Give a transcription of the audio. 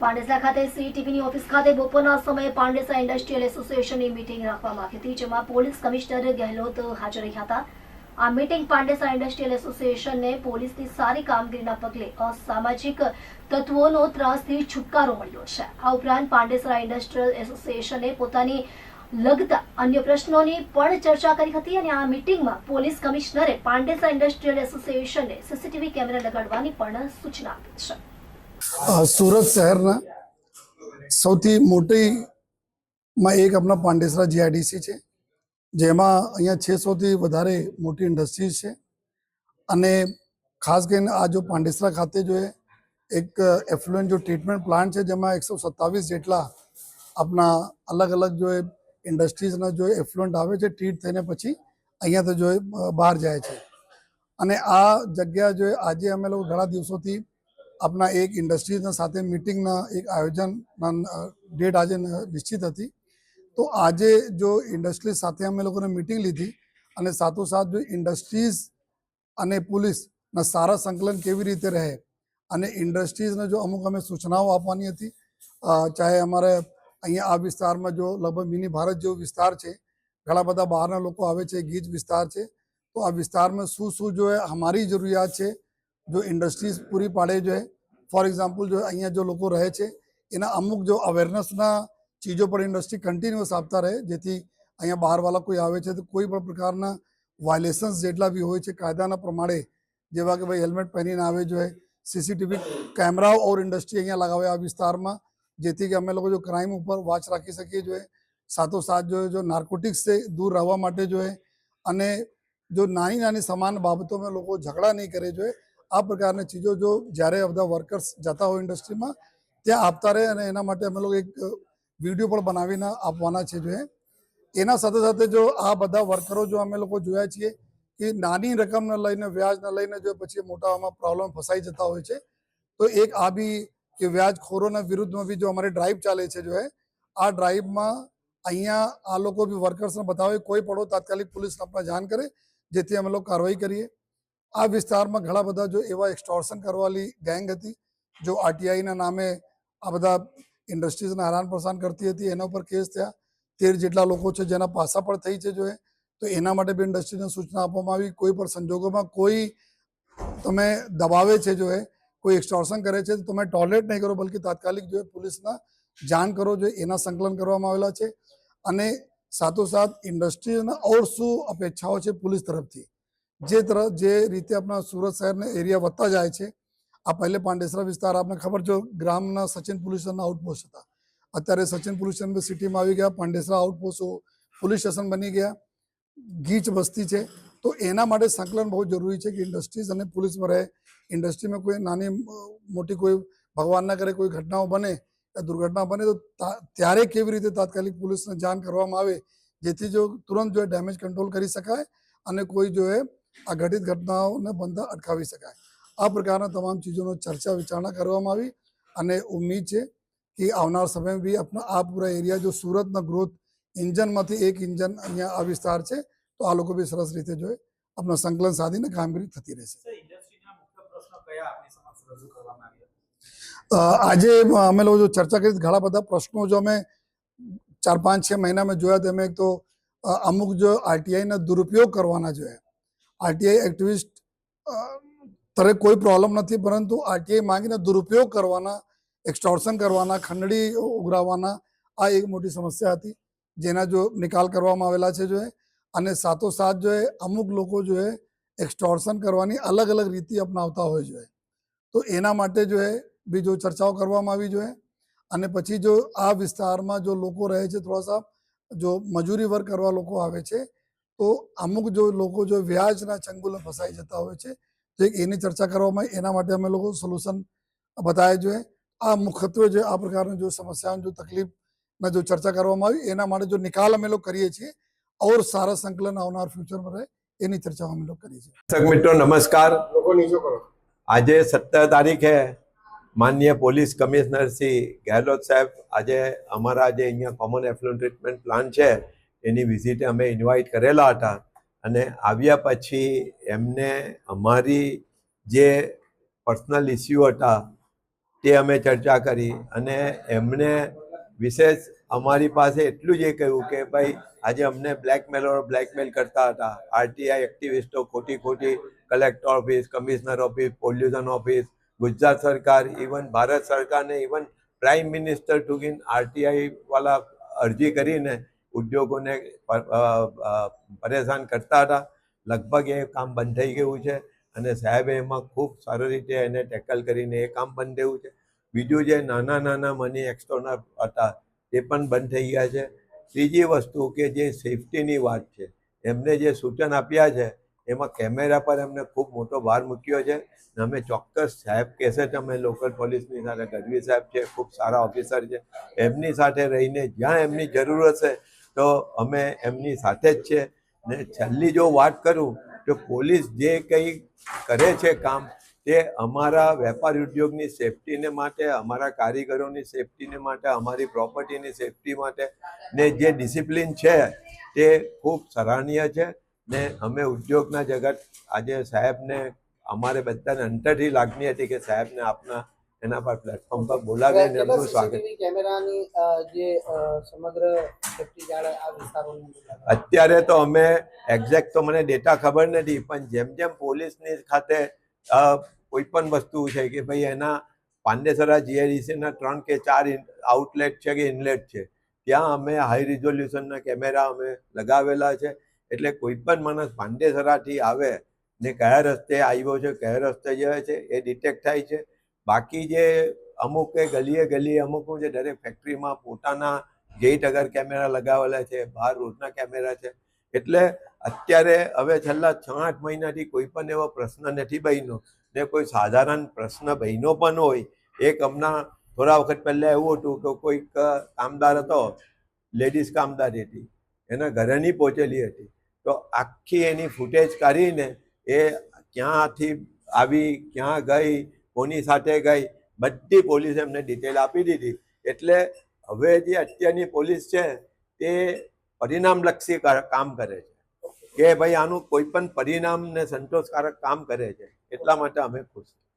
પાંડેસરા ખાતે સીટીવીની ઓફિસ ખાતે બપોરના સમયે પાંડેસરા ઇન્ડસ્ટ્રીયલ એસોસિએશનની મીટિંગ રાખવામાં આવી હતી, જેમાં પોલીસ કમિશનર ગેહલોત હાજર રહ્યા હતા. આ મીટિંગ પાંડેસરા ઇન્ડસ્ટ્રીયલ એસોસિએશનને પોલીસની સારી કામગીરીના પગલે અસામાજિક તત્વોનો ત્રાસથી છુટકારો મળ્યો છે. આ ઉપરાંત પાંડેસરા ઇન્ડસ્ટ્રીયલ એસોસિએશને પોતાની લગતા અન્ય પ્રશ્નોની પણ ચર્ચા કરી હતી અને આ મીટિંગમાં પોલીસ કમિશનરે પાંડેસરા ઇન્ડસ્ટ્રીયલ એસોસિએશનને સીસીટીવી કેમેરા લગાડવાની પણ સૂચના આપી છે. સુરત શહેરના સૌથી મોટીમાં એક આપણા પાંડેસરા જીઆઈડીસી છે, જેમાં અહીંયા છસોથી વધારે મોટી ઇન્ડસ્ટ્રીઝ છે. અને ખાસ કરીને આ જો પાંડેસરા ખાતે જો એક એફ્લુએન્ટ જો ટ્રીટમેન્ટ પ્લાન્ટ છે, જેમાં એકસો સત્તાવીસ જેટલા આપણા અલગ અલગ જો એ ઇન્ડસ્ટ્રીઝના જો એફ્લુએન્ટ આવે છે ટ્રીટ થઈને પછી અહીંયાથી જો એ બહાર જાય છે. અને આ જગ્યા જો આજે અમે લોકો ઘણા દિવસોથી આપણા એક ઇન્ડસ્ટ્રીઝના સાથે મિટિંગના એક આયોજનના ડેટ આજે નિશ્ચિત હતી. તો આજે જો ઇન્ડસ્ટ્રીઝ સાથે અમે લોકોને મિટિંગ લીધી અને સાથોસાથ જો ઇન્ડસ્ટ્રીઝ અને પોલીસના સારા સંકલન કેવી રીતે રહે અને ઇન્ડસ્ટ્રીઝને જો અમુક અમે સૂચનાઓ આપવાની હતી ચાહે અમારે અહીંયા આ વિસ્તારમાં જો લગભગ મિની ભારત જેવો વિસ્તાર છે, ઘણા બધા બહારના લોકો આવે છે, ગીચ વિસ્તાર છે, તો આ વિસ્તારમાં શું શું જો અમારી જરૂરિયાત છે જો ઇન્ડસ્ટ્રીઝ પૂરી પાડે છે ફોર એક્ઝામ્પલ જો અહીંયા જો લોકો રહે છે એના અમુક જો અવેરનેસના ચીજો પર ઇન્ડસ્ટ્રી કન્ટિન્યુઅસ આપતા રહે જેથી અહીંયા બહારવાળા કોઈ આવે છે તો કોઈ પણ પ્રકારના વાયોલેશન્સ જેટલા બી હોય છે કાયદાના પ્રમાણે જેવા કે ભાઈ હેલ્મેટ પહેરીને આવે જોઈએ સીસીટીવી કેમેરા ઓર ઇન્ડસ્ટ્રી અહીંયા લગાવે આ વિસ્તારમાં જેથી કે અમે લોકો જો ક્રાઇમ ઉપર વોચ રાખી શકીએ જોઈએ સાથોસાથ જોઈએ જો નાર્કોટિક્સથી દૂર રહેવા માટે જોઈએ અને જો નાની નાની સમાન બાબતોમાં લોકો ઝઘડા નહીં કરે જોઈએ આ પ્રકારની ચીજો જો જ્યારે બધા વર્કર્સ જતા હોય ઇન્ડસ્ટ્રીમાં ત્યાં આપતા રહે અને એના માટે અમે લોકો એક વીડિયો પણ બનાવીને આપવાના છે જોઈએ એના સાથે સાથે જો આ બધા વર્કરો જો અમે લોકો જોયા છીએ કે નાની રકમને લઈને, વ્યાજને લઈને જો પછી મોટામાં પ્રોબ્લેમ ફસાઈ જતા હોય છે, તો એક આ બી કે વ્યાજખોરોના વિરુદ્ધમાં બી જો અમારી ડ્રાઈવ ચાલે છે જો આ ડ્રાઈવમાં અહીંયા આ લોકો બી વર્કર્સને બતાવે કોઈ પડો તાત્કાલિક પોલીસને આપણે જાણ કરે, જેથી અમે લોકો કાર્યવાહી કરીએ. આ વિસ્તારમાં ઘણા બધા જો એવા એક્સટોર્શન કરવાલી ગેંગ હતી, જો આરટીઆઈના નામે આ બધા ઇન્ડસ્ટ્રીઝને હેરાન પરેશાન કરતી હતી, એના ઉપર કેસ થયા. તેર જેટલા લોકો છે જેના પાસા પણ થઈ છે જો તો એના માટે બી ઇન્ડસ્ટ્રીને સૂચના આપવામાં આવી. કોઈ પણ સંજોગોમાં કોઈ તમે દબાવે છે જો કોઈ એક્સટોર્શન કરે છે, તો તમે ટોયલેટ નહીં કરો, બલકી તાત્કાલિક જો પોલીસના જાણ કરો જો એના સંકલન કરવામાં આવેલા છે. અને સાથોસાથ ઇન્ડસ્ટ્રીના ઓર શું અપેક્ષાઓ છે પોલીસ તરફથી. જે તરફ જે રીતે આપણા સુરત શહેરના એરિયા વધતા જાય છે, આ પહેલે પાંડેસરા વિસ્તાર આપને ખબર જો ગ્રામના સચિન પોલીસ સ્ટેશનના આઉટપોસ્ટ હતા. અત્યારે સચિન પોલ્યુશન સિટીમાં આવી ગયા, પાંડેસરા આઉટપોસ્ટ પોલીસ સ્ટેશન બની ગયા, ગીચ વસ્તી છે. તો એના માટે સંકલન બહુ જરૂરી છે કે ઇન્ડસ્ટ્રીઝ અને પોલીસમાં રહે ઇન્ડસ્ટ્રીમાં કોઈ નાની, મોટી કોઈ ભગવાનના કરે કોઈ ઘટનાઓ બને કે દુર્ઘટના બને, તા- ત્યારે કેવી રીતે તાત્કાલિક પોલીસને જાણ કરવામાં આવે, જેથી જો તુરંત જો ડેમેજ કંટ્રોલ કરી શકાય અને કોઈ જો એ આ ઘટિત ઘટનાઓને બનતા અટકાવી શકાય. આ પ્રકારના તમામ ચીજોનો ચર્ચા વિચારણા કરવામાં આવી અને ઉમ્મીદ છે કે આવનાર સમયમાં બી આપણા આ પૂરા એરિયા જો સુરતના ગ્રોથ ઇન્જનમાંથી એક ઇન્જન અહીંયા આ વિસ્તાર છે તો આ લોકો બી સરસ રીતે જોઈએ આપણા સંકલન સાધીને કામગીરી થતી રહેશે. આજે અમે લોકો જો ચર્ચા કરી ઘણા બધા પ્રશ્નો જો અમે ચાર પાંચ છ મહિનામાં જોયા તો અમે એક તો અમુક જો આરટીઆઈના દુરુપયોગ કરવાના જોયા આરટીઆઈ એક્ટિવિસ્ટ તરે કોઈ પ્રોબ્લેમ નથી, પરંતુ આરટીઆઈ માંગીને દુરુપયોગ કરવાના એક્સટોર્શન કરવાના, ખંડણી ઉઘરાવવાના, આ એક મોટી સમસ્યા હતી, જેના જો નિકાલ કરવામાં આવેલા છે જો અને સાથોસાથ જો એ, અમુક લોકો જો એક્સટોર્શન કરવાની અલગ અલગ રીતિ અપનાવતા હોય જોઈએ તો એના માટે જો બી જો ચર્ચાઓ કરવામાં આવી જોઈએ અને પછી જો આ વિસ્તારમાં જો લોકો રહે છે થોડા સા જો મજૂરી વર્ક કરવા લોકો આવે છે તો અમુક જો લોકો જો વ્યાજના ચંગુલે ફસાઈ જતા હોય છે તો એની ચર્ચા કરવામાં એના માટે અમે લોકો સોલ્યુશન બતાવ્યા જોઈએ આ મુખ્યત્વે જે આ પ્રકારની જો સમસ્યાઓ જો તકલીફમાં જો ચર્ચા કરવામાં આવી એના માટે જો નિકાલ અમે લોકો કરીએ છીએ ઓર સારા સંકલન આવનાર ફ્યુચરમાં રહે એની ચર્ચા અમે લોકો કરીએ છીએ. દર્શક મિત્રો નમસ્કાર. લોકો નીચો કરો. આજે સત્તર તારીખે માન્ય પોલીસ કમિશનર શ્રી ગેહલોત સાહેબ આજે અમારા જે અહીંયા કોમન એફ્લુન્ટ ટ્રીટમેન્ટ પ્લાન છે એની વિઝિટે અમે ઇન્વાઇટ કરેલા હતા અને આવ્યા પછી એમને અમારી જે પર્સનલ ઇસ્યુ હતા તે અમે ચર્ચા કરી અને એમને વિશેષ અમારી પાસે એટલું જ એ કહ્યું કે ભાઈ, આજે અમને બ્લેકમેલરો બ્લેકમેલ કરતા હતા. આરટીઆઈ એક્ટિવિસ્ટો ખોટી ખોટી collector office commissioner office pollution office Gujarat સરકાર ઇવન ભારત સરકારને ઇવન પ્રાઇમ મિનિસ્ટર ટુગીન આરટીઆઈ વાળા અરજી કરીને ઉદ્યોગોને પરેશાન કરતા હતા. લગભગ એ કામ બંધ થઈ ગયું છે અને સાહેબે એમાં ખૂબ સારી રીતે એને ટેકલ કરીને એ કામ બંધ થયું છે. બીજું જે નાના નાના મની એક્સટર્નલ હતા તે પણ બંધ થઈ ગયા છે. ત્રીજી વસ્તુ કે જે સેફટીની વાત છે, એમને જે સૂચન આપ્યા છે, એમાં કેમેરા પર એમને ખૂબ મોટો ભાર મૂક્યો છે. અમે ચોક્કસ સાહેબ કહેશે તમે લોકલ પોલીસની સાથે ગઢવી સાહેબ છે, ખૂબ સારા ઓફિસર છે. એમની સાથે રહીને જ્યાં એમની જરૂર હશે તો અમે એમની સાથે જ છે. ને છેલ્લી જો વાત કરું, તો પોલીસ જે કંઈ કરે છે કામ, તે અમારા વેપાર ઉદ્યોગની સેફટીને માટે, અમારા કારીગરોની સેફટીને માટે, અમારી પ્રોપર્ટીની સેફટી માટે, ને જે ડિસિપ્લિન છે, તે ખૂબ સરાહનીય છે. ને અમે ઉદ્યોગના જગત, આજે સાહેબને, અમારે બધાને અંતરથી લાગણી હતી કે સાહેબને આપના એના પર પ્લેટફોર્મ પર કેટલા એમનું સ્વાગત. કેમેરાની જે સમગ્ર સેફટી જાળે આ વિસ્તારોની અત્યારે તો અમે એક્ઝેક્ટ તો મને ડેટા ખબર નથી પણ જેમ જેમ પોલીસની ખાતે કોઈ પણ વસ્તુ છે કે ભાઈ એના પાંડેસરા જીઆઈડીસીના ત્રણ કે ચાર આઉટલેટ છે કે ઇનલેટ છે ત્યાં અમે હાઈ રિઝોલ્યુશનના કેમેરા અમે લગાવેલા છે. એટલે કોઈ પણ માણસ પાંડેસરાથી આવે ને કયા રસ્તે આવ્યો છે કયા રસ્તે જાય છે એ ડિટેક્ટ થાય છે. બાકી જે અમુક એ ગલીએ ગલીએ અમુક જે દરેક ફેક્ટરીમાં પોતાના ગેટ અગર કેમેરા લગાવેલા છે, બહાર રોડના કેમેરા છે, એટલે અત્યારે હવે છેલ્લા છ આઠ મહિનાથી કોઈ પણ એવો પ્રશ્ન નથી બન્યો. ને કોઈ સાધારણ પ્રશ્ન બન્યો પણ હોય એક હમણાં થોડા વખત પહેલાં એવું હતું કે કોઈક કામદાર હતો લેડીઝ કામદાર હતી, એના ઘરે નહીં પહોંચેલી હતી. તો આખી એની ફૂટેજ કાઢીને એ ક્યાંથી આવી, ક્યાં ગઈ કોની સાથે ગઈ? બધી પોલીસ એમને ડિટેલ આપી દીધી. એટલે હવે જે અત્યારની પોલીસ છે, તે પરિણામલક્ષી કામ કરે છે. કે ભાઈ આનું કોઈ પણ પરિણામને સંતોષકારક કામ કરે છે, એટલા માટે અમે ખુશ છીએ.